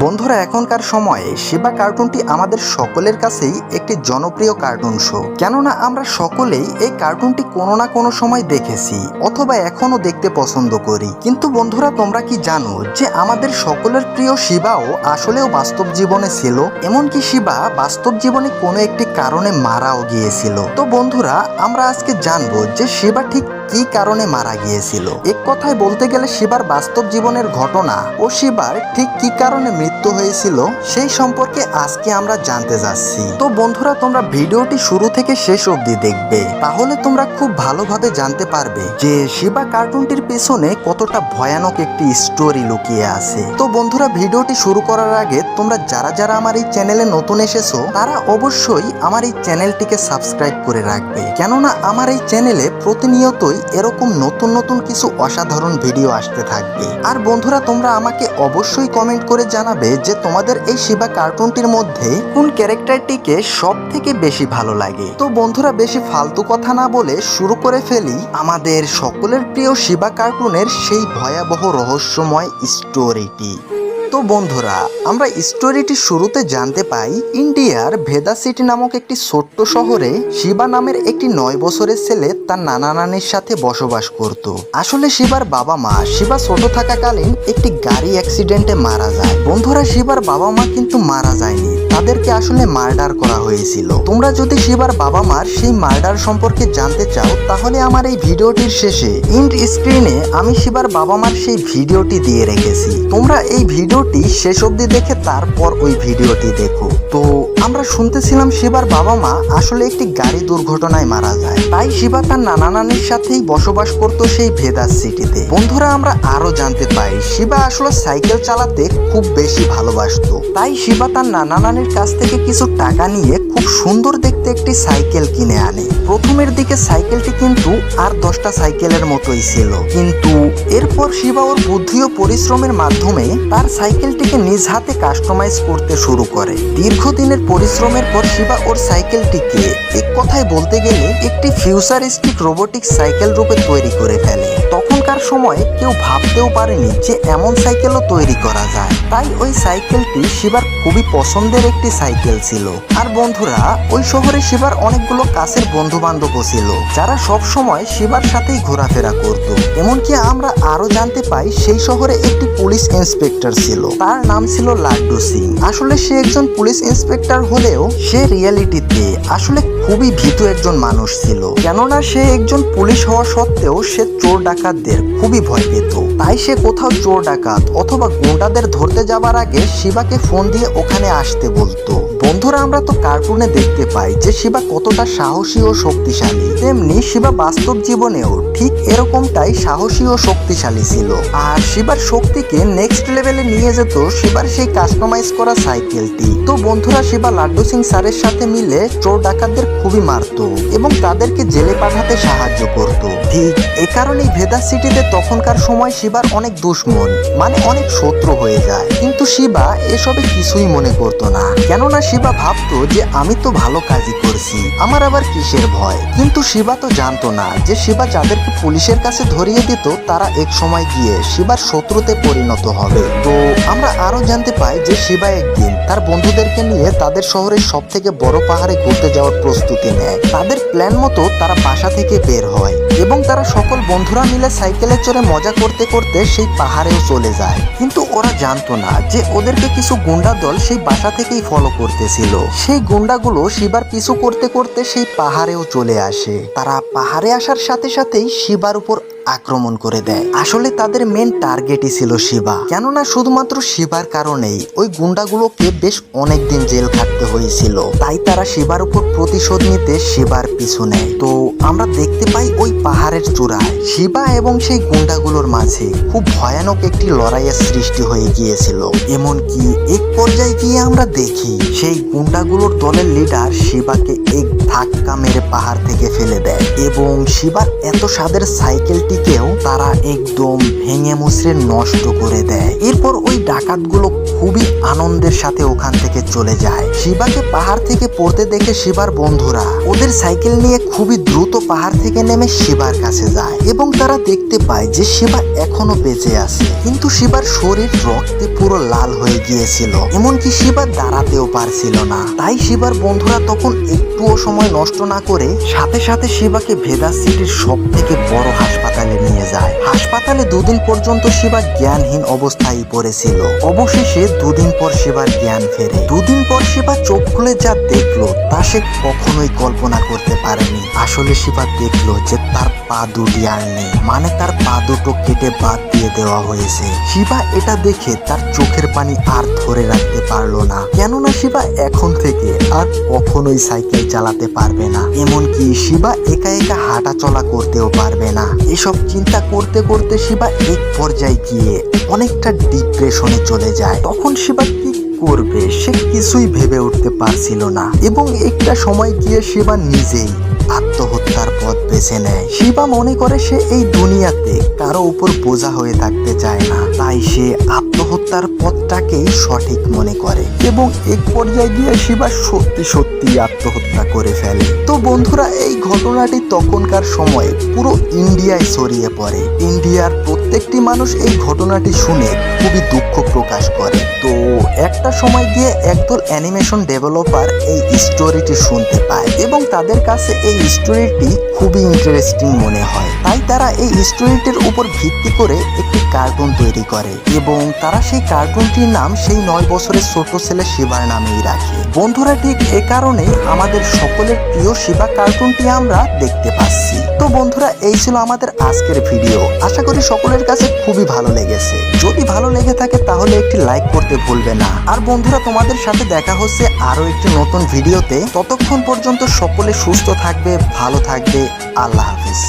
বন্ধুরা, এখনকার সময়ে শিবা কার্টুনটি আমাদের সকলের কাছেই একটি জনপ্রিয় কার্টুন শো। কেননা আমরা সকলেই এই কার্টুনটি কোনো না কোনো সময় দেখেছি অথবা এখনও দেখতে পছন্দ করি। কিন্তু বন্ধুরা, তোমরা কি জানো যে আমাদের সকলের প্রিয় শিবাও আসলেও বাস্তব জীবনে ছিল? এমনকি শিবা বাস্তব জীবনে কোনো একটি কারণে মারাও গিয়েছিল। তো বন্ধুরা, আমরা আজকে জানব যে শিবা ঠিক কি কারণে মারা গিয়েছিল। এক কথায় বলতে গেলে শিবার বাস্তব জীবনের ঘটনা ও শিবার ঠিক কি কারণে মৃত্যু হয়েছিল, সেই সম্পর্কে আজকে আমরা জানতে যাচ্ছি। তো বন্ধুরা, তোমরা ভিডিওটি শুরু থেকে শেষ অবধি দেখবে। তাহলে তোমরা খুব ভালোভাবে জানতে পারবে যে শিবা কার্টুনটির পেছনে কতটা ভয়ানক একটি স্টোরি লুকিয়ে আছে। তো বন্ধুরা, ভিডিওটি শুরু করার আগে তোমরা যারা যারা আমার এই চ্যানেলে নতুন এসেছ, তারা অবশ্যই আমার এই চ্যানেলটিকে সাবস্ক্রাইব করে রাখবে। কেননা, আমার এই চ্যানেলে প্রতিনিয়তই এরকম নতুন নতুন কিছু অসাধারণ ভিডিও আসতে থাকবে। আর বন্ধুরা, তোমরা আমাকে অবশ্যই কমেন্ট করে জানাবে যে তোমাদের এই শিবা কার্টুনটির মধ্যে কোন ক্যারেক্টারটিকে সব থেকে বেশি ভালো লাগে। তো বন্ধুরা, বেশি ফালতু কথা না বলে শুরু করে ফেলি আমাদের সকলের প্রিয় শিবা কার্টুনের সেই ভয়াবহ রহস্যময় স্টোরিটি তো বন্ধুরা, আমরা স্টোরিটি শুরুতে জানতে পাই ইন্ডিয়ার ভেদা সিটি নামক একটি ছোট্ট শহরে শিবা নামের একটি নয় বছরের ছেলে তার নানা নানির সাথে বসবাস করত। আসলে শিবার বাবা মা, শিবা ছোট থাকাকালীন একটি গাড়ি অ্যাক্সিডেন্টে মারা যায়। বন্ধুরা, শিবার বাবা মা কিন্তু মারা যায়নি। তাদেরকে আসলে মার্ডার করা হয়েছিল। তোমরা যদি শিবার বাবা মার সেই মার্ডার সম্পর্কে জানতে চাও, তাহলে আমার এই ভিডিওটির শেষে ইন্ড স্ক্রিনে আমি শিবার বাবা মার সেই ভিডিওটি দিয়ে রেখেছি। তোমরা এই ভিডিওটি শেষ অবধি দেখে তারপর ওই ভিডিওটি দেখো। তো আমরা শুনতেছিলাম শিবার বাবা মা আসলে একটি গাড়ি দুর্ঘটনায় মারা যায়। তাই শিবা তার নানা নানির সাথেই বসবাস করত সেই ভেদাস সিটিতে। বন্ধুরা, আমরা আরও জানতে পাই, শিবা আসলে সাইকেল চালাতে খুব বেশি ভালোবাসতো। তাই শিবা তার নানা নানির কাছ থেকে কিছু টাকা নিয়ে খুব সুন্দর দেখতে একটি সাইকেল কিনে আনে। প্রথমের দিকে সাইকেলটি কিন্তু আর দশটা সাইকেলের মতোই ছিল। কিন্তু এরপর শিবা ওর বুদ্ধি ও পরিশ্রমের মাধ্যমে তার সাইকেলটিকে নিজ হাতে কাস্টমাইজ করতে শুরু করে। দীর্ঘদিনের পরিশ্রমের পর শিবা ওর সাইকেলটিকে এক কথায় বলতে গেলে একটি ফিউচারিস্টিক রোবোটিক সাইকেল রূপে তৈরি করে ফেলে। তখনকার সময়ে কেউ ভাবতেও পারেনি যে এমন সাইকেলও তৈরি করা যায়। তাই ওই সাইকেলটি শিবার খুবই পছন্দের একটি সাইকেল ছিল। আর বন্ধুরা, ওই শহরে শিবার অনেকগুলো কাছের বন্ধু বান্ধবও ছিল, যারা সব সময় শিবার সাথেই ঘোরাফেরা করত। এমনকি আমরা আরও জানতে পাই, সেই শহরে একটি পুলিশ ইন্সপেক্টর ছিল। তার নাম ছিল লাড্ডু সিং। আসলে সে একজন পুলিশ ইন্সপেক্টর হলেও সে রিয়ালিটিতে আসলে খুবই ভীত একজন মানুষ ছিল। কেননা সে একজন পুলিশ হওয়া সত্ত্বেও সে চোর ডাকাতদের খুবই ভয় পেত। তাই সে কোথাও চোর ডাকাত অথবা গুন্ডাদের ধরতে যাবার আগে শিবাকে ফোন দিয়ে ওখানে আসতে বলতো। বন্ধুরা, আমরা তো কার্টুনে দেখতে পাই যে শিবা কতটা সাহসী ও শক্তিশালী। তেমনি শিবা বাস্তব জীবনেও ঠিক এরকমটাই সাহসী ও শক্তিশালী ছিল। আর শিবার শক্তিকে নেক্সট লেভেলে নিয়ে যেত শিবার সেই কাস্টমাইজ করা সাইকেলটি। তো বন্ধুরা, শিবা লাড্ডু সিং স্যারের সাথে মিলে চোর ডাকাতদের খুবই মারত এবং তাদেরকে জেলে পাঠাতে সাহায্য করত। ঠিক এ কারণেই ভেদা সিটিতে তখনকার সময় শিবার অনেক দুশ্মন মানে অনেক শত্রু হয়ে যায়। কিন্তু শিবা এসবে কিছুই মনে করতো না। কেননা শিবা ভাবতো যে আমি তো ভালো কাজই করছি। আমার আবার কিসের ভয়? কিন্তু শিবা তো জানতো না যে শিবা যাদেরকে পুলিশের কাছে ধরিয়ে দিত, তারা এক সময় গিয়ে শিবার শত্রুতে পরিণত হবে। তো আমরা আরও জানতে পাই যে শিবা একদিন তার বন্ধুদেরকে নিয়ে তাদের শহরের সব থেকে বড় পাহাড়ে ঘুরতে যাওয়ার প্রস্তুতি নেয়। তাদের প্ল্যান মতো তারা বাসা থেকে বের হয় এবং তারা সকল বন্ধুরা মিলে সাইকেলে চড়ে মজা করতে করতে সেই পাহাড়েও চলে যায়। কিন্তু ওরা জানতো না যে ওদেরকে কিছু গুন্ডা দল সেই বাসা থেকেই ফলো করতেছিল। সেই গুন্ডাগুলো শিবার পিছু করতে করতে সেই পাহাড়েও চলে আসে। তারা পাহাড়ে আসার সাথে সাথেই শিবার উপর আক্রমণ করে দেয়। আসলে তাদের মেন টার্গেটই ছিল শিবা। কেননা শুধুমাত্র শিবার কারণেই ওই গুন্ডাগুলোকে বেশ অনেকদিন জেল খাটতে হয়েছিল। তাই তারা শিবার উপর প্রতিশোধ নিতে শিবার পিছু নেয়। তো আমরা দেখতে পাই ওই পাহাড়ের চূড়ায় শিবা এবং সেই গুন্ডাগুলোর মাঝে খুব ভয়ানক একটি লড়াইয়ের সৃষ্টি হয়ে গিয়েছিল। এমনকি এক পর্যায়ে গিয়ে আমরা দেখি সেই গুন্ডাগুলোর দলের লিডার শিবাকে এক ধাক্কা মেরে পাহাড় থেকে ফেলে দেয় এবং শিবার এত স্বাদের সাইকেলটিকেও তারা একদম ভেঙে মুচড়ে নষ্ট করে দেয়। এরপর ওই ডাকাতগুলো খুবই আনন্দের সাথে ওখান থেকে চলে যায়। শিবাকে পাহাড় থেকে পড়তে দেখে শিবার বন্ধুরা ওদের সাইকেল নিয়ে খুবই দ্রুত পাহাড় থেকে নেমে শিবার কাছে যায় এবং তারা দেখতে পায় যে শিবা এখনও বেঁচে আছে। কিন্তু শিবার শরীর রক্তে পুরো লাল হয়ে গিয়েছিল। এমনকি শিবা দাঁড়াতেও পারছিল না। তাই শিবার বন্ধুরা তখন একটুও সময় নষ্ট না করে সাথে সাথে শিবাকে ভেদা সিটির সব থেকে বড় হাসপাতালে নিয়ে যায়। হাসপাতালে দুদিন পর্যন্ত শিবা জ্ঞানহীন অবস্থায় পড়েছিল। অবশেষে দুদিন পর শিবার জ্ঞান ফেরে। দুদিন পর শিবা চোখ খুলে যা দেখল, তা সে কখনোই কল্পনা করতে পারেনি। আসলে শিবা দেখল যে তার পা দুটি আর নেই মানে তার পা দুটো কেটে বাদ দিয়ে দেওয়া হয়েছে। শিবা এটা দেখে তার চোখের পানি আর ধরে রাখতে পারল না। কেননা শিবা এখন থেকে আর কখনোই সাইকেল চালাতে পারবে না। এমনকি শিবা একা একা হাঁটা চলা করতেও পারবে না। এসব চিন্তা করতে করতে শিবা এক পর্যায়ে গিয়ে অনেকটা ডিপ্রেশনে চলে যায়। তখন শিবা কি করবে? সে কিছুই ভেবে উঠতে পারছিল না। এবং একটা সময় গিয়ে শিবা নিজেই আত্মহত্যার পথ বেছে নেয়। শিবা মনে করে সে এই দুনিয়াতে কারও উপর বোঝা হয়ে থাকতে চায় না। তাই সে আত্মহত্যার পথটাকেই সঠিক মনে করে এবং এক পর্যায়ে গিয়ে শিবা সত্যি সত্যি আত্মহত্যা করে ফেলে। তো বন্ধুরা, এই ঘটনাটি তখনকার সময়ে পুরো ইন্ডিয়ায় ছড়িয়ে পড়ে। ইন্ডিয়ার প্রত্যেকটি মানুষ এই ঘটনাটি শুনে খুবই দুঃখ প্রকাশ করে। তো একটা সময় গিয়ে একদল অ্যানিমেশন ডেভেলপার এই স্টোরিটি শুনতে পায় এবং তাদের কাছে এই স্টোরিটি খুবই ইন্টারেস্টিং মনে হয়। তাই তারা এই স্টোরিটির উপর ভিত্তি করে একটি কার্টুন তৈরি করে এবং তারা সেই কার্টুনটির নাম সেই নয় বছরের ছোট ছেলে শিবার নামেই রাখে। বন্ধুরা, ঠিক এ কারণে আমাদের সকলের প্রিয় শিবা কার্টুনটি আমরা দেখতে পাচ্ছি। তো বন্ধুরা, এই ছিল আমাদের আজকের ভিডিও আশা করি সকলের কাছে খুবই ভালো লেগেছে। ভালো লেগে থাকে তাহলে একটি লাইক করতে ভুলবে না। আর বন্ধুরা, তোমাদের সাথে দেখা হচ্ছে আরও একটি নতুন ভিডিওতে ততক্ষণ পর্যন্ত সকলে সুস্থ থাকবে, ভালো থাকবে। আল্লাহ হাফিজ।